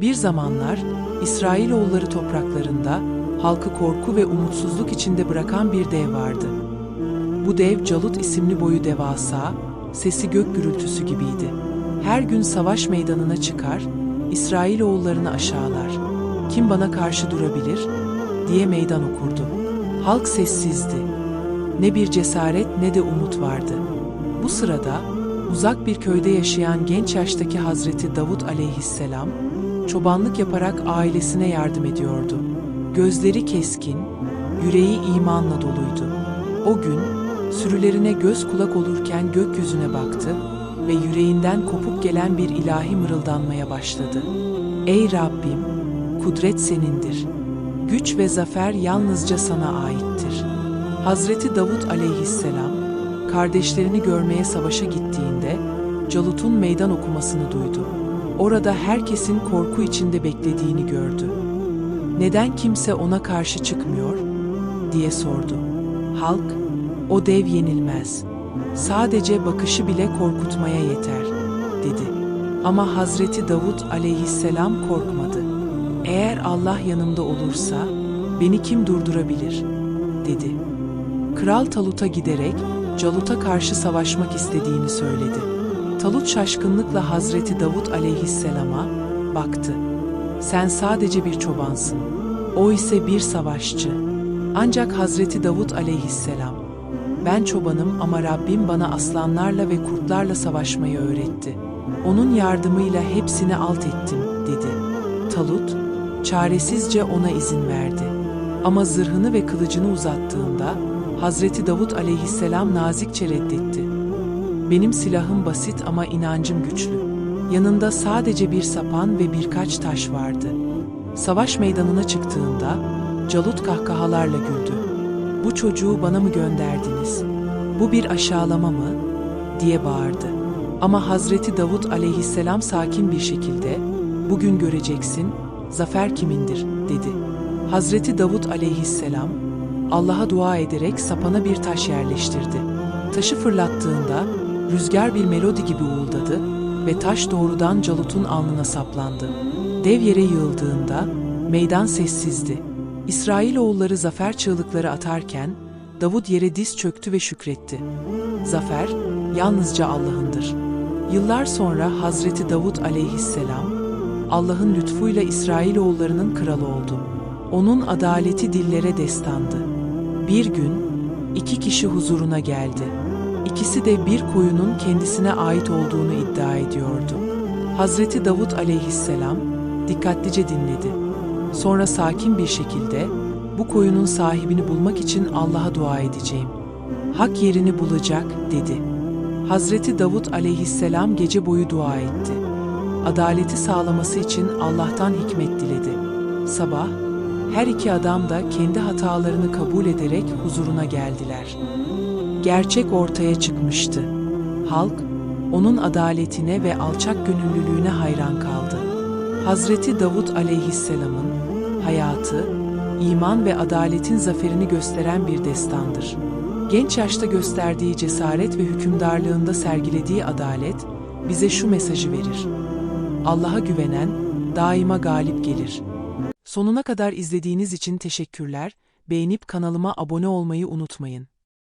Bir zamanlar İsrailoğulları topraklarında halkı korku ve umutsuzluk içinde bırakan bir dev vardı. Bu dev Calut isimli boyu devasa, sesi gök gürültüsü gibiydi. Her gün savaş meydanına çıkar, İsrailoğullarını aşağılar. Kim bana karşı durabilir diye meydan okurdu. Halk sessizdi. Ne bir cesaret ne de umut vardı. Bu sırada uzak bir köyde yaşayan genç yaştaki Hazreti Davut aleyhisselam çobanlık yaparak ailesine yardım ediyordu. Gözleri keskin, yüreği imanla doluydu. O gün sürülerine göz kulak olurken gökyüzüne baktı ve yüreğinden kopup gelen bir ilahi mırıldanmaya başladı. Ey Rabbim, kudret senindir. Güç ve zafer yalnızca sana aittir. Hazreti Davut aleyhisselam, kardeşlerini görmeye savaşa gittiğinde Calut'un meydan okumasını duydu. Orada herkesin korku içinde beklediğini gördü. Neden kimse ona karşı çıkmıyor? diye sordu. Halk, o dev yenilmez. Sadece bakışı bile korkutmaya yeter, dedi. Ama Hazreti Davut aleyhisselam korkmadı. Eğer Allah yanımda olursa beni kim durdurabilir? dedi. Kral Talut'a giderek Calut'a karşı savaşmak istediğini söyledi. Talut şaşkınlıkla Hazreti Davut aleyhisselama baktı. Sen sadece bir çobansın. O ise bir savaşçı. Ancak Hazreti Davut aleyhisselam, ben çobanım ama Rabbim bana aslanlarla ve kurtlarla savaşmayı öğretti. Onun yardımıyla hepsini alt ettim, dedi. Talut, çaresizce ona izin verdi. Ama zırhını ve kılıcını uzattığında, Hazreti Davut aleyhisselam nazikçe reddetti. Benim silahım basit ama inancım güçlü. Yanında sadece bir sapan ve birkaç taş vardı. Savaş meydanına çıktığında Calut kahkahalarla güldü. Bu çocuğu bana mı gönderdiniz? Bu bir aşağılama mı? diye bağırdı. Ama Hazreti Davut aleyhisselam sakin bir şekilde bugün göreceksin zafer kimindir dedi. Hazreti Davut aleyhisselam Allah'a dua ederek sapana bir taş yerleştirdi. Taşı fırlattığında rüzgar bir melodi gibi uğuldadı ve taş doğrudan Calut'un alnına saplandı. Dev yere yığıldığında meydan sessizdi. İsrailoğulları zafer çığlıkları atarken Davud yere diz çöktü ve şükretti. Zafer yalnızca Allah'ındır. Yıllar sonra Hazreti Davud aleyhisselam Allah'ın lütfuyla İsrailoğullarının kralı oldu. Onun adaleti dillere destandı. Bir gün iki kişi huzuruna geldi. İkisi de bir koyunun kendisine ait olduğunu iddia ediyordu. Hazreti Davud aleyhisselam dikkatlice dinledi. Sonra sakin bir şekilde bu koyunun sahibini bulmak için Allah'a dua edeceğim. Hak yerini bulacak dedi. Hazreti Davud aleyhisselam gece boyu dua etti. Adaleti sağlaması için Allah'tan hikmet diledi. Sabah her iki adam da kendi hatalarını kabul ederek huzuruna geldiler. Gerçek ortaya çıkmıştı. Halk onun adaletine ve alçak gönüllülüğüne hayran kaldı. Hazreti Davud aleyhisselamın hayatı, iman ve adaletin zaferini gösteren bir destandır. Genç yaşta gösterdiği cesaret ve hükümdarlığında sergilediği adalet bize şu mesajı verir. Allah'a güvenen daima galip gelir. Sonuna kadar izlediğiniz için teşekkürler. Beğenip kanalıma abone olmayı unutmayın.